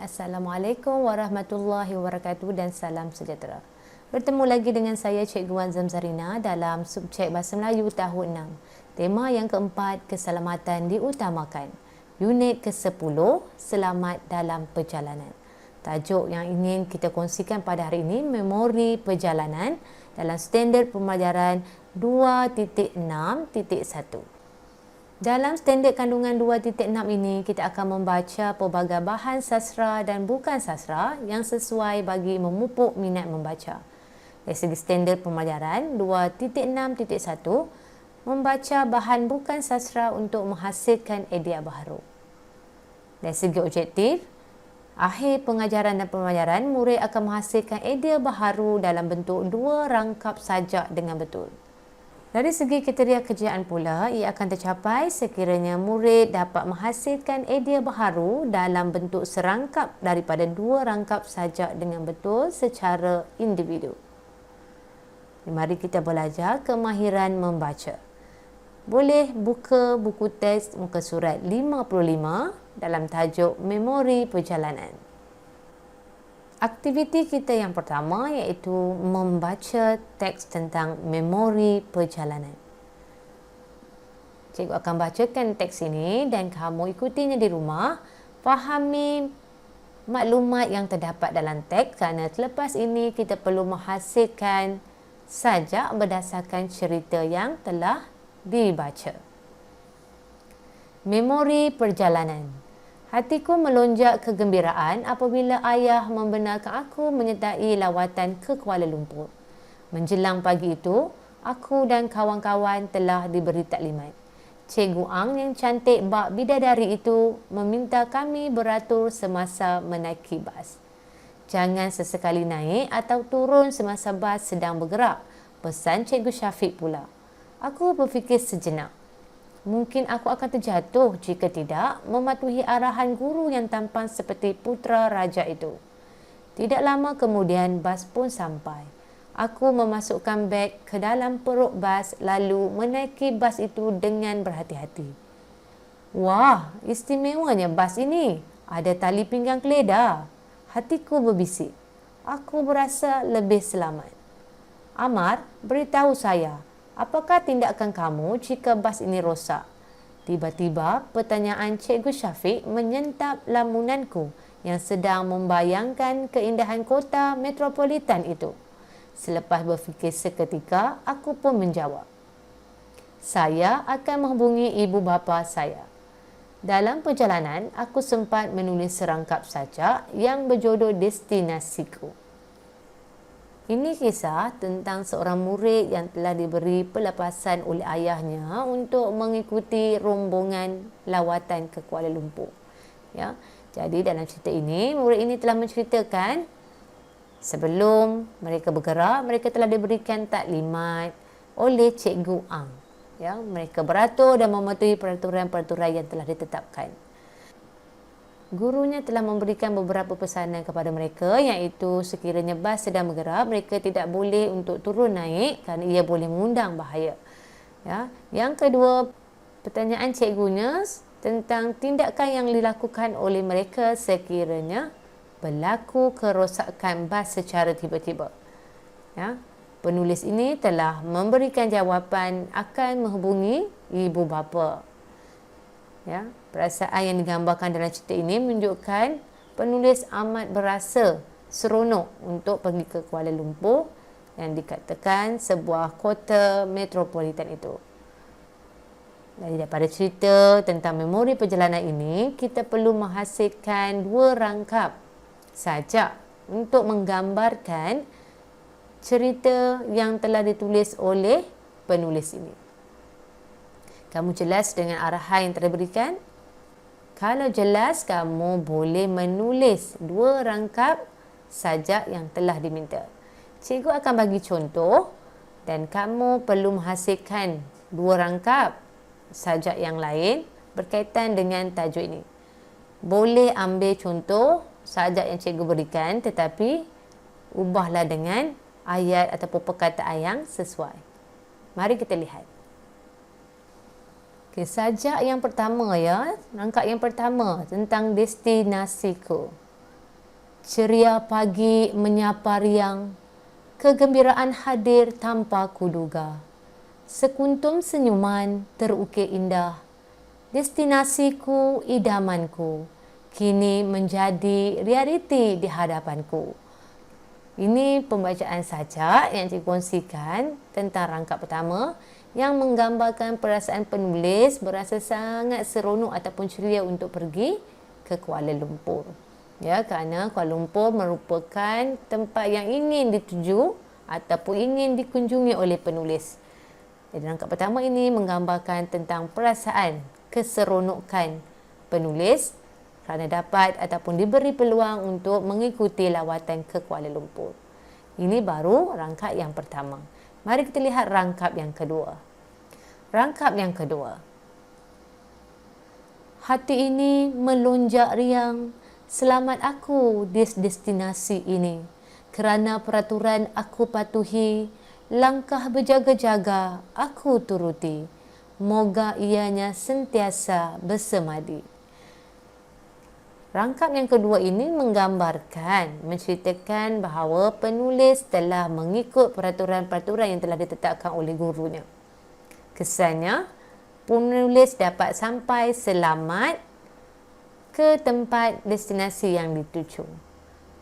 Assalamualaikum warahmatullahi wabarakatuh dan salam sejahtera. Bertemu lagi dengan saya Cikgu Wan Zamzarina dalam subjek Bahasa Melayu tahun 6. Tema yang keempat, keselamatan diutamakan. Unit ke-10, selamat dalam perjalanan. Tajuk yang ingin kita kongsikan pada hari ini, memori perjalanan dalam standard pembelajaran 2.6.1. Dalam standard kandungan 2.6 ini, kita akan membaca pelbagai bahan sastra dan bukan sastra yang sesuai bagi memupuk minat membaca. Dari segi standard pembelajaran 2.6.1, membaca bahan bukan sastra untuk menghasilkan idea baharu. Dari segi objektif, akhir pengajaran dan pembelajaran, murid akan menghasilkan idea baharu dalam bentuk dua rangkap sajak dengan betul. Dari segi kriteria kerjaan pula, ia akan tercapai sekiranya murid dapat menghasilkan idea baharu dalam bentuk serangkap daripada dua rangkap sajak dengan betul secara individu. Mari kita belajar kemahiran membaca. Boleh buka buku teks muka surat 55 dalam tajuk Memori Perjalanan. Aktiviti kita yang pertama iaitu membaca teks tentang memori perjalanan. Cikgu akan bacakan teks ini dan kamu ikutinya di rumah. Fahami maklumat yang terdapat dalam teks kerana selepas ini kita perlu menghasilkan sajak berdasarkan cerita yang telah dibaca. Memori perjalanan. Hatiku melonjak kegembiraan apabila ayah membenarkan aku menyertai lawatan ke Kuala Lumpur. Menjelang pagi itu, aku dan kawan-kawan telah diberi taklimat. Cikgu Ang yang cantik bak bidadari itu meminta kami beratur semasa menaiki bas. Jangan sesekali naik atau turun semasa bas sedang bergerak. Pesan Cikgu Syafiq pula. Aku berfikir sejenak mungkin aku akan terjatuh jika tidak mematuhi arahan guru yang tampan seperti putra raja itu. Tidak lama kemudian bas pun sampai. Aku memasukkan beg ke dalam perut bas lalu menaiki bas itu dengan berhati-hati. Wah, istimewanya bas ini. Ada tali pinggang keledar. Hatiku berbisik. Aku berasa lebih selamat. Amar, beritahu saya, apakah tindakan kamu jika bas ini rosak? Tiba-tiba pertanyaan Cikgu Syafiq menyentap lamunanku yang sedang membayangkan keindahan kota metropolitan itu. Selepas berfikir seketika, aku pun menjawab. Saya akan menghubungi ibu bapa saya. Dalam perjalanan, aku sempat menulis serangkap saja yang berjodoh destinasiku. Ini kisah tentang seorang murid yang telah diberi pelepasan oleh ayahnya untuk mengikuti rombongan lawatan ke Kuala Lumpur. Ya. Jadi dalam cerita ini, murid ini telah menceritakan sebelum mereka bergerak, mereka telah diberikan taklimat oleh Cikgu Ang. Ya, mereka beratur dan mematuhi peraturan-peraturan yang telah ditetapkan gurunya telah memberikan beberapa pesanan kepada mereka iaitu sekiranya bas sedang bergerak mereka tidak boleh untuk turun naik kerana ia boleh mengundang bahaya. Ya. Yang kedua, pertanyaan cikgunya tentang tindakan yang dilakukan oleh mereka sekiranya berlaku kerosakan bas secara tiba-tiba. Ya. Penulis ini telah memberikan jawapan akan menghubungi ibu bapa Ya, perasaan yang digambarkan dalam cerita ini menunjukkan penulis amat berasa seronok untuk pergi ke Kuala Lumpur yang dikatakan sebuah kota metropolitan itu. Dari daripada cerita tentang memori perjalanan ini, kita perlu menghasilkan dua rangkap saja untuk menggambarkan cerita yang telah ditulis oleh penulis ini. Kamu jelas dengan arahan yang telah diberikan? Kalau jelas, kamu boleh menulis dua rangkap sajak yang telah diminta. Cikgu akan bagi contoh dan kamu perlu menghasilkan dua rangkap sajak yang lain berkaitan dengan tajuk ini. Boleh ambil contoh sajak yang cikgu berikan tetapi ubahlah dengan ayat ataupun perkataan yang sesuai. Mari kita lihat. Okay, sajak yang pertama ya, rangkap yang pertama tentang destinasiku. Ceria pagi menyapa riang, kegembiraan hadir tanpa kuduga. Sekuntum senyuman terukir indah, destinasiku idamanku kini menjadi realiti di hadapanku. Ini pembacaan saja yang saya kongsikan tentang rangkap pertama yang menggambarkan perasaan penulis berasa sangat seronok ataupun ceria untuk pergi ke Kuala Lumpur. Ya, kerana Kuala Lumpur merupakan tempat yang ingin dituju ataupun ingin dikunjungi oleh penulis. Jadi rangkap pertama ini menggambarkan tentang perasaan keseronokan penulis kerana dapat ataupun diberi peluang untuk mengikuti lawatan ke Kuala Lumpur. Ini baru rangkap yang pertama. Mari kita lihat rangkap yang kedua. Rangkap yang kedua. Hati ini melonjak riang. Selamat aku di destinasi ini. Kerana peraturan aku patuhi, langkah berjaga-jaga aku turuti. Moga ianya sentiasa bersemadi. Rangkap yang kedua ini menggambarkan, menceritakan bahawa penulis telah mengikut peraturan-peraturan yang telah ditetapkan oleh gurunya. Kesannya, penulis dapat sampai selamat ke tempat destinasi yang dituju.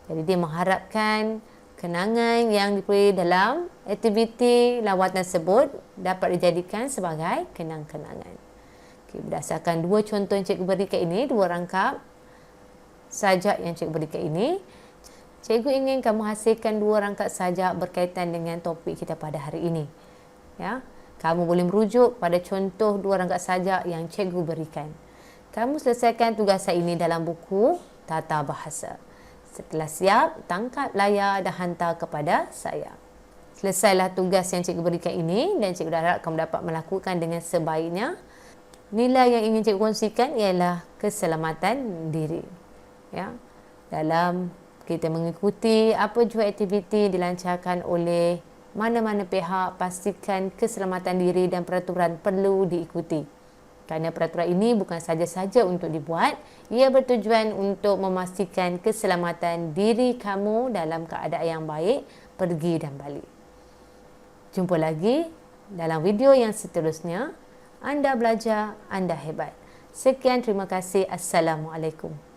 Jadi dia mengharapkan kenangan yang diberi dalam aktiviti lawatan tersebut dapat dijadikan sebagai kenang-kenangan. Okay, berdasarkan dua contoh yang cikgu berikan ini, dua rangkap, sajak yang cikgu berikan ini. Cikgu ingin kamu hasilkan dua rangkap sajak berkaitan dengan topik kita pada hari ini. Ya, kamu boleh merujuk pada contoh dua rangkap sajak yang cikgu berikan. Kamu selesaikan tugasan ini dalam buku Tata Bahasa. Setelah siap, tangkap layar dan hantar kepada saya. Selesailah tugas yang cikgu berikan ini dan cikgu harap kamu dapat melakukan dengan sebaiknya. Nilai yang ingin cikgu kongsikan ialah keselamatan diri ya. Dalam kita mengikuti apa jua aktiviti dilancarkan oleh mana-mana pihak pastikan keselamatan diri dan peraturan perlu diikuti. Kerana peraturan ini bukan saja-saja untuk dibuat ia bertujuan untuk memastikan keselamatan diri kamu dalam keadaan yang baik pergi dan balik. Jumpa lagi dalam video yang seterusnya. Anda belajar anda hebat. Sekian terima kasih. Assalamualaikum